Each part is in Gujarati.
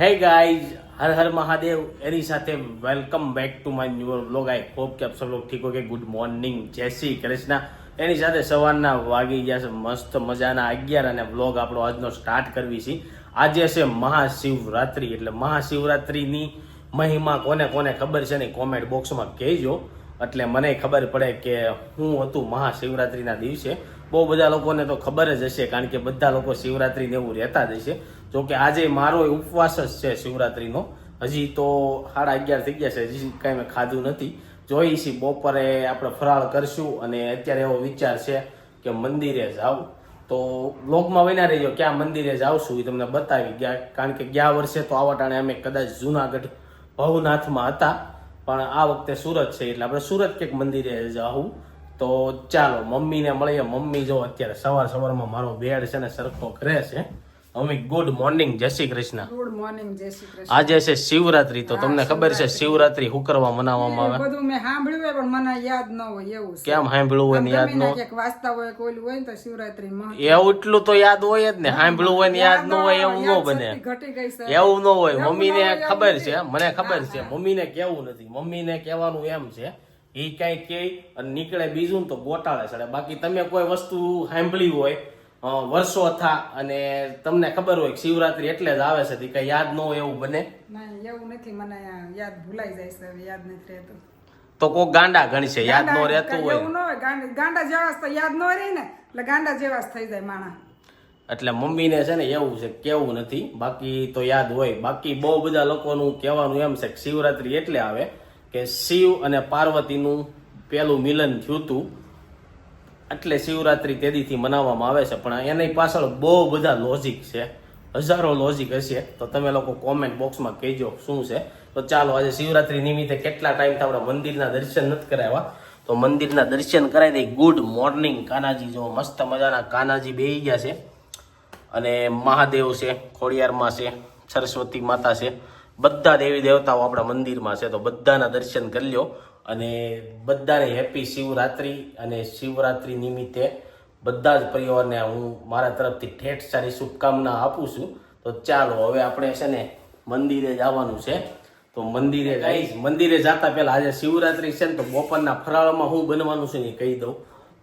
Hey guys Har Har Mahadev. એની સાથે welcome back to my new vlog I hope કે આપ સૌ લોગ ઠીક હો કે ગુડ મોર્નિંગ જય શ્રી કૃષ્ણ. એની સાથે સવારના વાગી ગયા છે, મસ્ત મજાના અગિયાર અને વ્લોગ આપણો આજનો સ્ટાર્ટ કરવી છે. આજે છે મહાશિવરાત્રિ, એટલે મહાશિવરાત્રિની મહિમા કોને કોને ખબર છે ને કોમેન્ટ બોક્સમાં કહેજો. એટલે મને ખબર પડે કે હું હતું મહાશિવરાત્રિના દિવસે. બહુ બધા લોકોને તો ખબર જ હશે, કારણ કે બધા લોકો શિવરાત્રિને એવું રહેતા જ હશે. જો કે આજે મારો ઉપવાસ જ છે શિવરાત્રિનો. હજી તો સાડા અગિયાર થઈ ગયા છે, હજી કાંઈ મેં ખાધું નથી. જોઈ છીએ બપોરે આપણે ફરાળ કરશું અને અત્યારે એવો વિચાર છે કે મંદિરે જાઉં. તો બ્લોગમાં વિના રહીજો ક્યાં મંદિરે જાવશું એ તમને બતાવી ગયા. કારણ કે ગયા વર્ષે તો આવા ટાણે અમે કદાચ જુનાગઢ ભવનાથમાં હતા. પણ આ વખતે સુરત છે, એટલે આપણે સુરત કંઈક મંદિરે જાવું તો ચાલો મમ્મીને મળીએ. મમ્મી જો અત્યારે સવાર સવારમાં મારો બેડ છે ને સરખો કરે છે. મમ્મી ગુડ મોર્નિંગ જય શ્રી કૃષ્ણ. ગુડ મોર્નિંગ જય શ્રી કૃષ્ણ. આજે છે શિવરાત્રી તો તમને ખબર છે શિવરાત્રી. હું કરવા મનાવવામાં આવે? બધું મેં સાંભળ્યું હોય પણ મને યાદ ન હોય એવું કેમ સાંભળ્યું હોય ને યાદ ન હોય? વાંચતા હોય કે હોય ને તો શિવરાત્રી માં એવું એટલું તો યાદ હોય જ ને સાંભળ્યું હોય ને યાદ ન હોય એવું ન બને. ઘટી ગઈ છે. એવું ન હોય. મમ્મીને ખબર છે મને ખબર છે. મમ્મીને કેવું નથી. મમ્મીને કહેવાનું એમ છે એ ક્યાંય કે અને નીકળે બીજું તો ગોટાળે ચડે. બાકી તમે કોઈ વસ્તુ સાંભળી હોય વર્ષો થા અને તમને ખબર હોય કે શિવરાત્રી એટલે જ આવે છે કઈ યાદ ન હોય એવું બને? ના એવું નથી મને યાદ ભૂલાઈ જાય છે યાદ નથી રહેતું. તો કોઈ ગાંડા ગણશે યાદ ન રહેતું હોય. એવું ન હોય ગાંડા જેવા તો યાદ ન રહે ને એટલે ગાંડા જેવા થઈ જાય માણા. એટલે મમ્મીને છે ને એવું છે કેવું નથી બાકી તો યાદ હોય. બાકી બહુ બધા લોકોનું કહેવાનું એમ છે કે શિવરાત્રી એટલે આવે કે શિવ અને પાર્વતીનું પહેલું મિલન થયું હતું. એટલે શિવરાત્રિ તેદીથી મનાવવામાં આવે છે. પણ એની પાછળ બહુ બધા લોજિક છે. હજારો લોજિક હશે. તો તમે લોકો કોમેન્ટ બોક્સમાં કહેજો શું છે. તો ચાલો આજે શિવરાત્રિ નિમિત્તે કેટલા ટાઈમથી આપણે મંદિરના દર્શન નથી કરાવ્યા. તો મંદિરના દર્શન કરાવી દઈ ગુડ મોર્નિંગ કાનાજી. જો મસ્ત મજાના કાનાજી બેહી ગયા છે. અને મહાદેવ છે, ખોડિયારમાં છે, સરસ્વતી માતા છે. બધા દેવી દેવતાઓ આપણા મંદિરમાં છે તો બધાના દર્શન કરી લ્યો. અને બધાને હેપી શિવરાત્રી અને શિવરાત્રી નિમિત્તે બધા જ પરિવારને હું મારા તરફથી ઠેઠ સારી શુભકામના આપું છું. તો ચાલો હવે આપણે છે ને મંદિરે જવાનું છે. તો મંદિરે જઈશ મંદિરે જતા પહેલાં આજે શિવરાત્રી છે ને તો બપોરના ફરાળમાં હું બનવાનું છે ને કહી દઉં.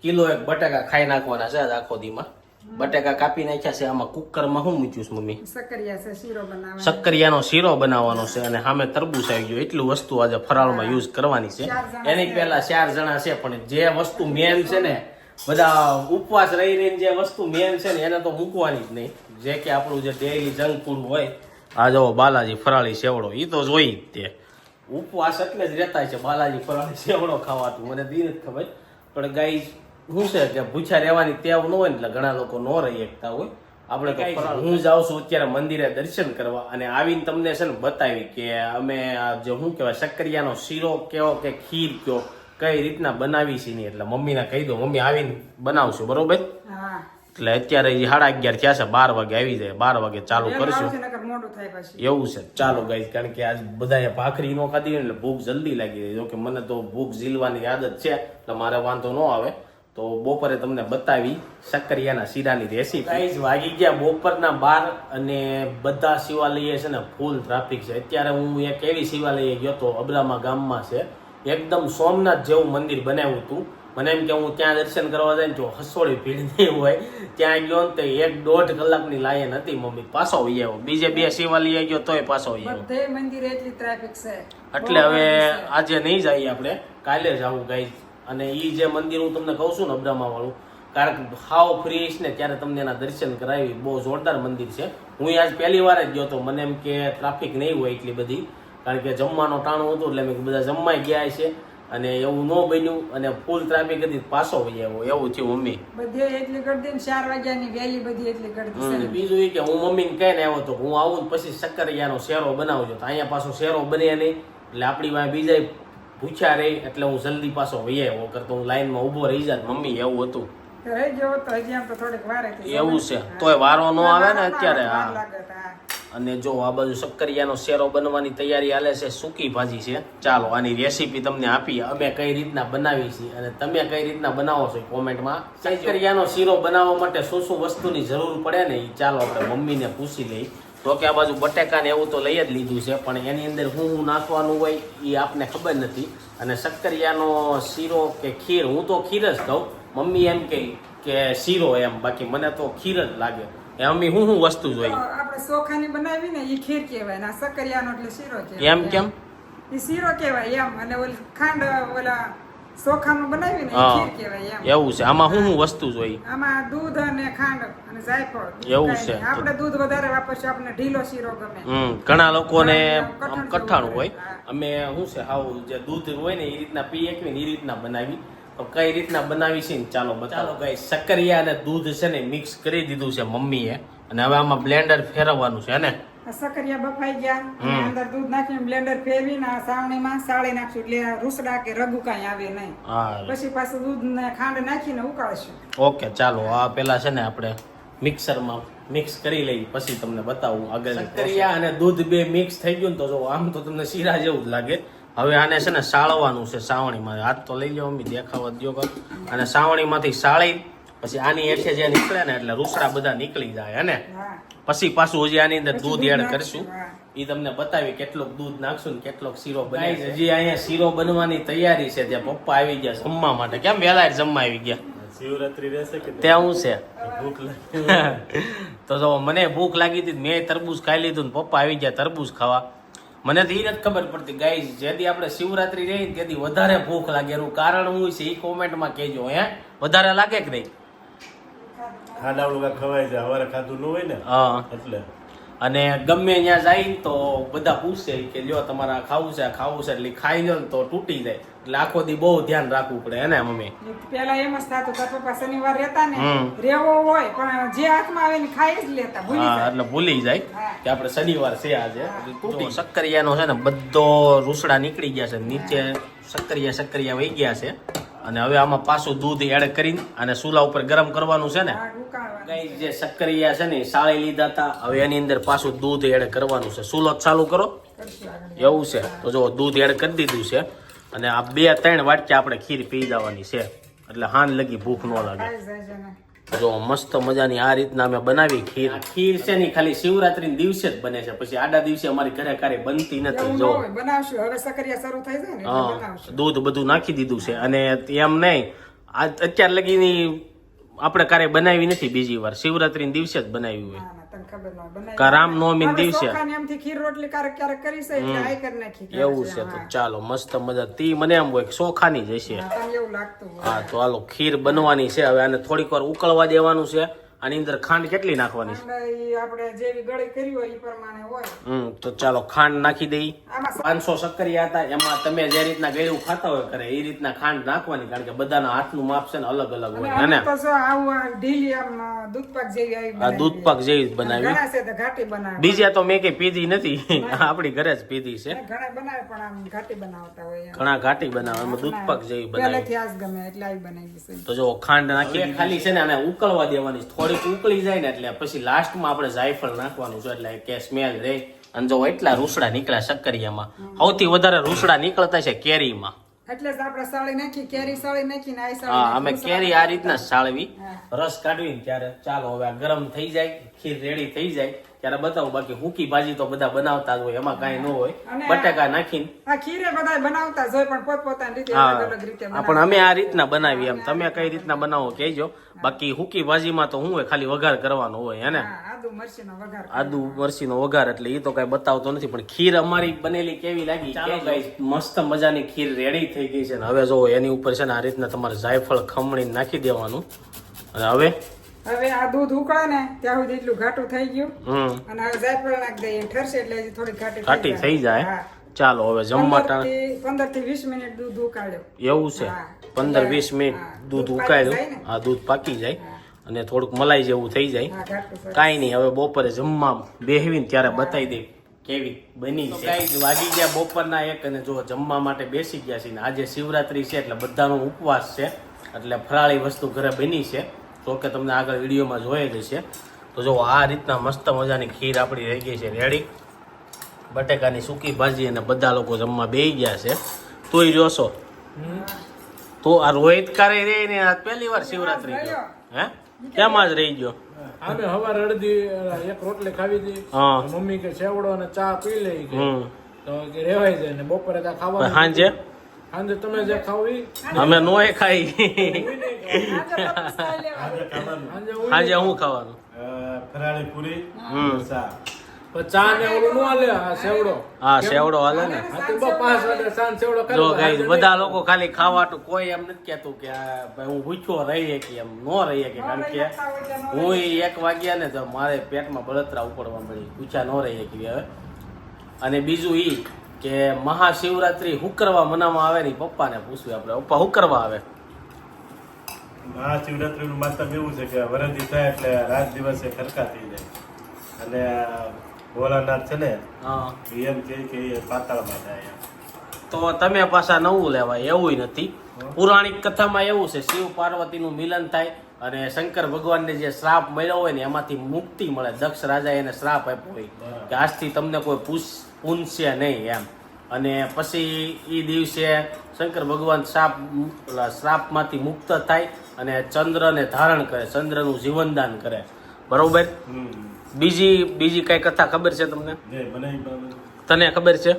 કિલો એક બટાકા ખાઈ નાખવાના છે આજ આખો દીમાં. બટાકા કાપી નાખ્યા છે. આમાં કુકરમાં શું મૂક્યું છે મમ્મી? સક્કરિયાનો શીરો શક્કરિયાનો શીરો બનાવવાનો છે અને સામે તરબૂચ આવી ગયું. એટલું વસ્તુ આજે ફરાળમાં યુઝ કરવાની છે. એની પહેલા ચાર જણા છે પણ જે વસ્તુ મેન છે ને બધા ઉપવાસ રહી રહીને જે વસ્તુ મેન છે ને એને તો મૂકવાની જ નહીં. જે કે આપણું જે ડેરી જંક ફૂડ હોય આ જો બાલાજી ફરાળી સેવડો એ તો જોઈ જ તે. ઉપવાસ એટલે જ રહેતા છે બાલાજી ફરાળી સેવડો ખાવાતું. મને દિન જ ખબર. પણ ગાઈ શું છે કે ભૂખ્યા રહેવાની ટેવ ન હોય ને એટલે ઘણા લોકો ન રહી શકતા હોય. આપણે કઈ હું જાઉં છું અત્યારે મંદિરે દર્શન કરવા અને આવીને તમને છે ને બતાવી કે અમે આ જે શું કહેવાય શક્કરિયાનો શીરો કેવો કે ખીર કયો કઈ રીતના બનાવી છે નહીં એટલે મમ્મીને કહી દો મમ્મી આવીને બનાવશું બરોબર? એટલે અત્યારે સાડા અગિયાર થયા છે બાર વાગે આવી જાય બાર વાગે ચાલુ કરશું. એવું છે ચાલો ગાઈઝ કારણ કે આજ બધાએ ભાખરી નો ખાધી હોય એટલે ભૂખ જલ્દી લાગી જાય. જો કે મને તો ભૂખ ઝીલવાની આદત છે એટલે મારે વાંધો ન આવે. તો બપોરે તમને બતાવી સક્કરિયાના શીરાની રેસીપી ગાઈઝ વાગી ગયા બપોરના બાર અને બધા શિવાલયે છે ને ફૂલ ટ્રાફિક છે. અત્યારે હું એક એવી શિવાલયે ગયો તો અબરામા ગામમાં છે. એકદમ સોમનાથ જેવું મંદિર બનાવ્યું હતું. મને એમ કે હું ત્યાં દર્શન કરવા જાય ને જો હસોડી ભીડ નહીં હોય. ત્યાં ગયો ને તો એક દોઢ કલાકની લાઈન હતી મમ્મી. પાછો વહી આવ્યો. બીજે બે શિવાલય ગયો તોય પાછો વહી આવ્યો. બધે એટલી ટ્રાફિક છે. એટલે હવે આજે નહીં જઈએ આપણે. કાલે જ આવું ગાઈ અને એ જે મંદિર હું તમને કહું છું ને અબ્રામાવાળું કારણ કે હાવ ફ્રી ને ત્યારે તમને એના દર્શન કરાવી બહુ જોરદાર મંદિર છે. હું આજ પહેલી વાર જ ગયો હતો મને એમ કે ટ્રાફિક નહીં હોય એટલી બધી કારણ કે જમવાનો ટાણું હતું એટલે મેં બધા જમવાય ગયા છે. અને એવું ન બન્યું અને ફૂલ ટ્રાફિક હતી પાછો વહી આવ્યો. એવું થયું મમ્મી. બધે એટલી કરતી ચાર વાગ્યાની વહેલી બધી એટલી છે બીજું એ કે હું મમ્મીને કહીને આવ્યો તો હું આવું પછી શક્કરિયાનો શેરો બનાવજો. તો અહીંયા પાછો શેરો બને નહીં. એટલે આપણી પાસે બીજા પૂછ્યા રહી એટલે હું જલ્દી પાછો વહી આવ્યો કરતો હું લાઈનમાં ઊભો રહી જાત મમ્મી એવું હતું. એવું છે. તોય વારો ન આવે ને અત્યારે હા. હા. અને જો આ બાજુ શક્કરિયાનો શેરો બનવાની તૈયારી હાલે છે સૂકી ભાજી છે. ચાલો આની રેસીપી તમને આપી અમે કઈ રીતના બનાવી છીએ અને તમે કઈ રીતના બનાવો છો કોમેન્ટમાં. શક્કરિયાનો શીરો બનાવવા માટે શું શું વસ્તુની જરૂર પડે ને એ ચાલો આપણે મમ્મીને પૂછી લઈ તો કે આ બાજુ બટેકા ને એવું તો લઈ જ લીધું છે પણ એની અંદર હું હું નાખવાનું હોય એ આપને ખબર નથી. અને શક્કરિયાનો શીરો કે ખીર હું તો ખીર જ કહું મમ્મી એમ કે કે શીરો એમ બાકી મને તો ખીર જ લાગે. એ મમ્મી હું હું વસ્તુ જોઈ આપણે સોખાની બનાવી ને એ ખીર કહેવાય ને આ સકરિયાનો એટલે શીરો કહેવાય. એમ કેમ? એ શીરો કહેવાય એમ અને ઓલી ખાંડ ઓલા ચોખાનું બનાવી ને ખીર કહેવાય એમ. એવું છે. આમાં શું શું વસ્તુ જોઈ? આમાં દૂધ અને ખાંડ અને જાયફળ. એવું છે. આપણે દૂધ વધારે વાપરશું આપણે ઢીલો શીરો ગમે. હમ ઘણા લોકોને કઠણ આમ જેવું કઠાણું હોય. અમે શું છે હાવ જે દૂધ હોય ને એ રીતના પી એકવી ને એ રીતના બનાવી. તો કઈ રીતના બનાવી છે ને ચાલો બતાવો. કઈ. સક્કરિયા અને દૂધ છે ને મિક્સ કરી દીધું છે મમ્મીએ. અને હવે આમાં બ્લેન્ડર ફેરવવાનું છે ને? સકરિયા બફાઈ ગયા. અને અંદર દૂધ નાખીને બ્લેન્ડર ફેરવીને આ સાવણીમાં સાળી નાખશું એટલે રૂસડા કે રગુ કાંઈ આવે નહીં. પછી પાછું દૂધ ને ખાંડ નાખીને ઉકાળશું. ઓકે ચાલો આ પેલા છે ને આપણે મિક્સરમાં મિક્સ કરી લઈ પછી તમને બતાવું આગળ સક્કરિયા અને દૂધ બે મિક્સ થઈ ગયું ને તો જો આમ તો તમને શીરા જેવું જ લાગે. હવે આને છે ને સાળવાનું છે સાવણીમાં. હાથ તો લઈ જાઓ મમ્મી દેખાવા દો કર. અને સાવણીમાંથી સાળી પછી આની હેઠે જે નીકળે ને એટલે રૂસડા બધા નીકળી જાય હે ને? હા. પછી પાછું હજી આની અંદર દૂધ એડ કરશું. એ તમને બતાવી કેટલોક દૂધ નાખશું ને કેટલોક શીરો બનાવી હજી અહીંયા શીરો બનવાની તૈયારી છે ત્યાં પપ્પા આવી ગયા જમવા માટે. કેમ વહેલા જ જમવા આવી ગયા? શિવરાત્રી રહેશે કે ત્યાં શું છે. ભૂખ લાગે. તો જો મને ભૂખ લાગી હતી મેં તરબૂચ ખાઈ લીધું ને પપ્પા આવી ગયા તરબૂચ ખાવા. મને તો એ નથી ખબર પડતી ગાઈ જેથી આપણે શિવરાત્રી રહી તેથી વધારે ભૂખ લાગે. એનું કારણ શું છે? એ કોમેન્ટમાં કહેજો હે? વધારે લાગે કે નહીં? ખાડાવડું કાંઈ ખવાય છે હવારે ખાધું ન હોય ને હા. એટલે. અને ગમે ત્યાં જાય તો બધા પૂછે કે જો તમારા ખાવું છે ખાવું છે એટલે ખાઈ લો ને તો તૂટી જાય. એટલે આખો દી બહુ ધ્યાન રાખવું પડે એને ને મમ્મી? પેલા એમ જ થતું તાર પપ્પા શનિવાર રહેતા ને. રેવો હોય પણ જે હાથમાં આવે ને ખાઈ જ લેતા ભૂલી હા જાય. એટલે ભૂલી જાય કે આપણે શનિવાર છે આજે. તૂટી સક્કરિયાનો છે ને બધો રૂસડા નીકળી ગયા છે નીચે સક્કરિયા સક્કરિયા વહી ગયા છે. અને હવે આમાં પાછું દૂધ એડ કરીને અને ચૂલા ઉપર ગરમ કરવાનું છે ને આ જે સક્કરિયા છે ને સાળી લીધા હતા. હવે એની અંદર પાછું દૂધ એડ કરવાનું છે. ચૂલો ચાલુ કરો. એવું છે. તો જો દૂધ એડ કરી દીધું છે અને આ બે ત્રણ વાટકી આપણે ખીર પી જવાની છે. એટલે હાન લગી ભૂખ ન લાગે. જો મસ્ત મજાની આ રીતના અમે બનાવી ખીર. આ ખીર છે ને ખાલી શિવરાત્રી દિવસે જ બને છે. પછી આડા દિવસે અમારી ઘરે કારે બનતી નથી. જો બનાવશું. હવે સકરિયા શરૂ થઈ જાય ને બનાવશું. દૂધ બધું નાખી દીધું છે. અને એમ નહીં આ અત્યાર લગીની આપણે કારે બનાવી નથી બીજી વાર. શિવરાત્રી દિવસે જ બનાવી હોય. તને ખબર ન હોય. બનાવી કા રામનવમી આપણે દિવસે ચોખાની ખીર રોટલી ક્યારેક ક્યારેક કરી છે એટલે આય કરી નાખી એવું છે તો ચાલો મસ્ત મજા. તી મને એમ હોય સોખાની ચોખાની જ હશે. હા, એવું લાગતું હા તો હાલો ખીર બનવાની છે. હવે આને થોડીક વાર ઉકળવા દેવાનું છે. આની અંદર ખાંડ કેટલી નાખવાની? છે આપણે જેવી ગળી કરી હોય એ પ્રમાણે હોય. હમ તો ચાલો ખાંડ નાખી દઈ. પાંચસો સક્કરિયા હતા એમાં તમે જે રીતના ગળ્યું ખાતા હોય કરે એ રીતના ખાંડ નાખવાની કારણ કે બધાના હાથનું માપ છે ને અલગ અલગ હોય. ને? આવું ઢીલી આમ દૂધપાક જેવી આવી આ બનાવી દૂધ જેવી જ બનાવી ઘણા છે તો ઘાટી બનાવે બીજા તો મેં કઈ પીધી નથી. આપણી ઘરે જ પીધી છે. ઘણા બનાવે પણ આમ ઘાટી બનાવતા હોય ઘણા ઘાટી બનાવે એમાં દૂધપાક જેવી બનાવી. ગમે એટલે આવી બનાવી તો જો ખાંડ નાખી ખાલી છે ને આને ઉકળવા દેવાની છે. થોડીક ઉકળી જાય ને એટલે પછી લાસ્ટમાં આપણે જાયફળ નાખવાનું છે એટલે કે સ્મેલ રહે અને જો એટલા રૂસડા નીકળ્યા શક્કરિયામાં સૌથી વધારે રૂસડા નીકળતા છે કેરીમાં. એટલે આપણે સાળી નાખી કેરી સાળી નાખી ને હા અમે કેરી આ રીતના સાળવી રસ કાઢવી ત્યારે ચાલો હવે ગરમ થઈ જાય ખીર રેડી થઈ જાય. ત્યારે બતાવું બાકી હુકી ભાજી તો બધા બનાવતા જ હોય એમાં કાંઈ ન હોય. બટાકા નાખીને. આ ખીરે બધા બનાવતા જ હોય પણ પોતપોતાની રીતે હા. અલગ અલગ રીતે હા, પણ અમે આ રીતના બનાવી એમ. તમે કઈ રીતના બનાવો કહેજો. બાકી હુકી ભાજીમાં તો શું હોય ખાલી વઘાર કરવાનો હોય હે ને? આદુ મરચીનો વઘાર વઘાર એટલે એ તો કઈ બતાવતો નથી. પણ ખીર અમારી બનેલી કેવી લાગી? મસ્ત મજાની ખીર રેડી થઈ ગઈ છે ને. હવે જો એની ઉપર છે ને આ રીતના તમારે જાયફળ ખમણી નાખી દેવાનું. અને હવે હવે આ દૂધ ઉકળે ને ત્યાં સુધી એટલું ઘાટું થઈ ગયું. હમ. અને હવે જાયફળ નાખી દઈએ ઠરશે એટલે હજી થોડી ઘાટી ઘાટી થઈ જાય. ચાલો હવે જમવા ટાણે પંદરથી વીસ મિનિટ દૂધ ઉકાળ્યો. એવું છે. પંદર વીસ મિનિટ દૂધ ઉકાળ્યું. આ દૂધ પાકી જાય. અને થોડુંક મલાઈ જેવું થઈ જાય. કાંઈ નહીં હવે બપોરે જમવા બેહવીને ત્યારે બતાવી દે કેવી બની છે. વાગી ગયા બપોરના એક અને જો જમવા માટે બેસી ગયા છે ને આજે શિવરાત્રી છે એટલે બધાનો ઉપવાસ છે. એટલે ફરાળી વસ્તુ ઘરે બની છે. તો કે તમને આગળ વિડીયોમાં જોઈ જ છે તો જો આ રીતના મસ્ત મજાની ખીર આપણી રહી ગઈ છે રેડી બટેકાની સૂકી ભાજી અને બધા લોકો જમવા બેસી ગયા છે. તોય જોશો. તો આ રોહિત કારે રે ને આ પહેલી વાર શિવરાત્રી ગયો. હે? કેમ જ રહી ગયો? આમે હવાર અડધી એક રોટલી ખાવી હતી. મમ્મી કે સેવડો અને ચા પી લઈ તો કે રેવાય જાય ને બપોરે ખાવાનું સાંજે સાંજે તમે જે ખાવી અમે નોય ખાઈ. આજે હું ખાવાનું? ફરાળી પૂરી હમ. ચા ને ઓલું નો હાલે આ સેવડો. હા સેવડો હાલે ને? આ તો બસ પાંચ વાગે સાંજ સેવડો જો લો. બધા લોકો ખાલી ખાવાટું કોઈ એમ નથી કેતું કે ભાઈ હું ભૂખ્યો રહી કે એમ નો રહી કે. કારણ કે હું એક વાગ્યા ને તો મારે પેટમાં બળતરા ઉપડવા મળી. પૂછા નો રહી કે હવે. અને બીજું ઈ કે મહાશિવરાત્રી હુકરવા મનાવવામાં આવે ને પપ્પાને પૂછ્યું આપણે. પપ્પા હુકરવા આવે? મહાશિવરાત્રી નું માતમ એવું છે કે વરદી થાય એટલે રાત દિવસે ખરકા થઈ જાય. અને ભોળાનાથ છે ને એમ કે એ પાતાળમાં જાય તો તમે પાછા નવું લેવાય એવું નથી. પૌરાણિક કથામાં એવું છે શિવ પાર્વતીનું મિલન થાય અને શંકર ભગવાનને જે શ્રાપ મળ્યો હોય ને એમાંથી મુક્તિ મળે. દક્ષ રાજા એને શ્રાપ આપ્યો હોય કે આજથી તમને કોઈ પૂછ પૂનશે નહીં એમ. અને પછી એ દિવસે શંકર ભગવાન શ્રાપ શ્રાપમાંથી મુક્ત થાય અને ચંદ્રને ધારણ કરે ચંદ્રનું જીવનદાન કરે. બરોબર? બીજી બીજી કઈ કથા ખબર છે તમને. તને ખબર છે?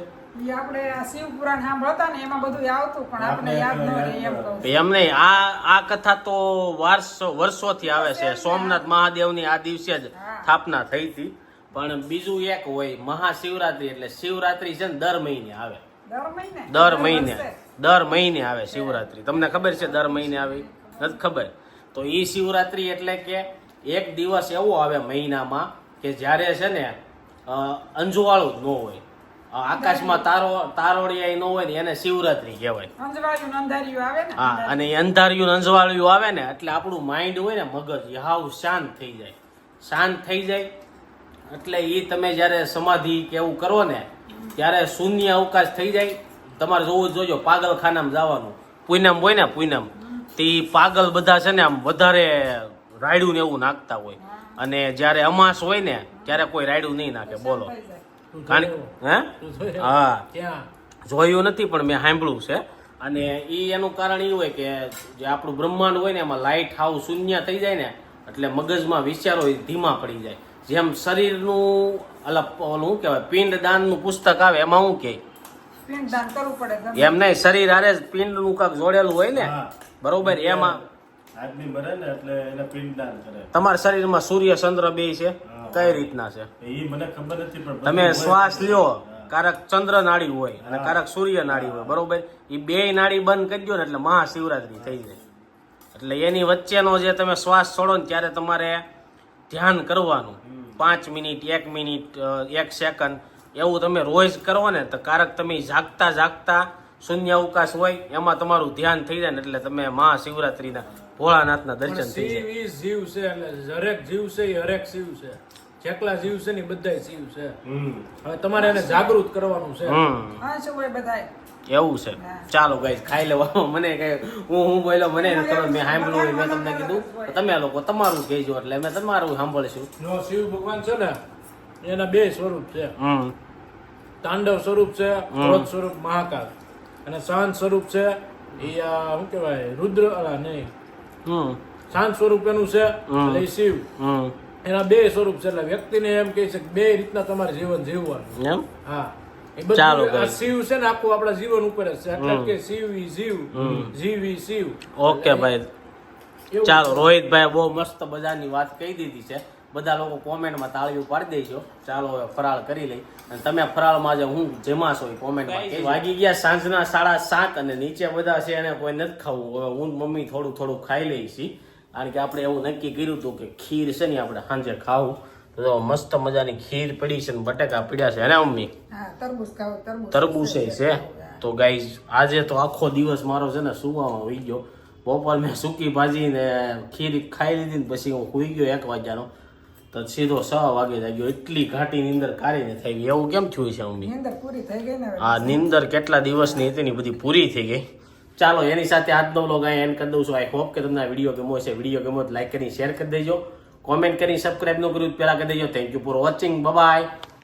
આપણે આ શિવ પુરાણ સાંભળતા ને એમાં બધું આવતું પણ આપણે યાદ ન રહે એમ કહું છું. એમ નહીં. આ આ કથા તો વારસો વર્ષોથી આવે છે. સોમનાથ મહાદેવની આ દિવસે જ સ્થાપના થઈ હતી. પણ બીજું એક હોય મહાશિવરાત્રી એટલે શિવરાત્રી છે ને દર મહિને આવે. દર મહિને? દર મહિને. દર મહિને આવે શિવરાત્રી. તમને ખબર છે દર મહિને આવે? નથી ખબર. તો એ શિવરાત્રિ એટલે કે એક દિવસ એવો આવે મહિનામાં કે જ્યારે છે ને અંજવાળું જ ન હોય. આકાશમાં તારો તારોડિયા ન હોય ને એને શિવરાત્રી કહેવાય. હા અને એ અંધારિયું અંજવાળિયું આવે ને એટલે આપણું માઇન્ડ હોય ને મગજ એ હાવ શાંત થઈ જાય. શાંત થઈ જાય એટલે એ તમે જ્યારે સમાધિ કે એવું કરો ને ત્યારે શૂન્ય અવકાશ થઈ જાય. તમારે જોવું જ જોજો પાગલખાનામાં જવાનું. પૂનમ હોય ને પૂનમ. તે પાગલ બધા છે ને આમ વધારે રાયડું ને એવું નાખતા હોય. અને જ્યારે અમાસ હોય ને ત્યારે કોઈ રાયડું નહીં નાખે. બોલો. કારણ? હે? હા. જોયું નથી પણ મેં સાંભળ્યું છે. અને એ એનું કારણ એ હોય કે જે આપણું બ્રહ્માંડ હોય ને એમાં લાઇટ હાવ શૂન્ય થઈ જાય ને એટલે મગજમાં વિચારો એ ધીમા પડી જાય. જેમ શરીરનું અલા ઓલું શું કહેવાય પિંડ દાનનું પુસ્તક આવે એમાં શું કહે પિંડદાન કરવું પડે ગમે એમ નહીં શરીર હારે પિંડનું કાંક જોડેલું હોય ને હા. બરોબર એમાં? આદમી મરે ને એટલે એને પિંડદાન કરે. તમારા શરીરમાં સૂર્ય ચંદ્ર બે છે? કઈ રીતના છે? એ મને ખબર નથી પણ તમે શ્વાસ લ્યો કારક ચંદ્ર નાડી હોય અને કારક સૂર્ય નાડી હોય બરોબર? એ બે નાડી બંધ કરી દો ને એટલે મહાશિવરાત્રી થઈ જાય. એટલે એની વચ્ચેનો જે તમે શ્વાસ છોડો ને ત્યારે તમારે ધ્યાન કરવાનું. પાંચ મિનિટ એક મિનિટ એક સેકન્ડ એવું તમે રોજ કરો ને તો કારક તમે જાગતા જાગતા શૂન્ય અવકાશ હોય એમાં તમારું ધ્યાન થઈ જાય ને એટલે તમે મહાશિવરાત્રિના ભોળાનાથના દર્શન થઈ શિવ જાય જીવ છે એટલે હરેક જીવ છે એ હરેક શિવ છે. જેટલા જીવ છે ને બધા શિવ છે. હમ. હવે તમારે એને જાગૃત કરવાનું છે. હા શું ભાઈ બધાય? એવું છે. ચાલો ગાઈ ખાઈ લેવા મને કઈ હું હું બોલ્યો મને તમે મેં સાંભળ્યું હોય મેં તમને કીધું. તમે લોકો તમારું કહેજો એટલે મેં તમારું સાંભળશું. નો શિવ ભગવાન છે ને એના બે સ્વરૂપ છે. તાંડવ સ્વરૂપ છે ક્રોધ સ્વરૂપ મહાકાલ. અને શાંત સ્વરૂપ છે એ આ શું કહેવાય રુદ્ર અલા નહીં. શાંત સ્વરૂપ એનું છે એટલે એ શિવ. એના બે સ્વરૂપ છે એટલે વ્યક્તિને એમ કહે છે કે બે રીતના તમારે જીવન જીવવાનું. એમ? હા. એ ચાલો, બધું આ શિવ છે ને આખું આપણા જીવન ઉપર જ છે. એટલે કે શિવ ઈ જીવ જીવ ઈ શિવ. ઓકે ભાઈ. ચાલો રોહિતભાઈ બહુ મસ્ત મજાની વાત કહી દીધી છે. બધા લોકો કોમેન્ટમાં તાળીઓ પાડી દેજો. ચાલો હવે ફરાળ કરી લઈ. અને તમે ફરાળમાં જે હું જેમાં છો એ કોમેન્ટમાં વાગી ગયા સાંજના સાડા સાત અને નીચે બધા છે અને કોઈ નથી ખાવું. હવે હું મમ્મી થોડું થોડું ખાઈ લઈ છીએ. કારણ કે આપણે એવું નક્કી કર્યું હતું કે ખીર છે ને આપણે સાંજે ખાવું. તો મસ્ત મજાની ખીર પડી છે ને બટેકા પીડ્યા છે. હે ને મમ્મી? હા તરબૂચ ખાવ તરબૂચ. તરબૂચે છે. તો ગાઈઝ આજે તો આખો દિવસ મારો છે ને સુવામાં હોઈ ગયો. બપોર મેં સૂકી ભાજી ને ખીર ખાઈ લીધી ને પછી હું સુઈ ગયો એક વાગ્યાનો. તો સીધો છ વાગે જાગ્યો. એટલી ઘાટી નીંદર કાઢીને થઈ ગઈ. એવું કેમ થયું છે મમ્મી નીંદર પૂરી થઈ ગઈ ને આ નીંદર કેટલા દિવસની હતી ને બધી પૂરી થઈ ગઈ. ચાલો એની સાથે આજનો વ્લોગ અહીંયા એન્ડ કરી દઉં છું. આઈ હોપ કે તમને આ વીડિયો ગમો છે વીડિયો ગમો તો લાઈક કરી શેર કરી દેજો. કોમેન્ટ કરી સબસ્ક્રાઈબ ન કર્યું પહેલાં કરી દેજો. Thank you for watching bye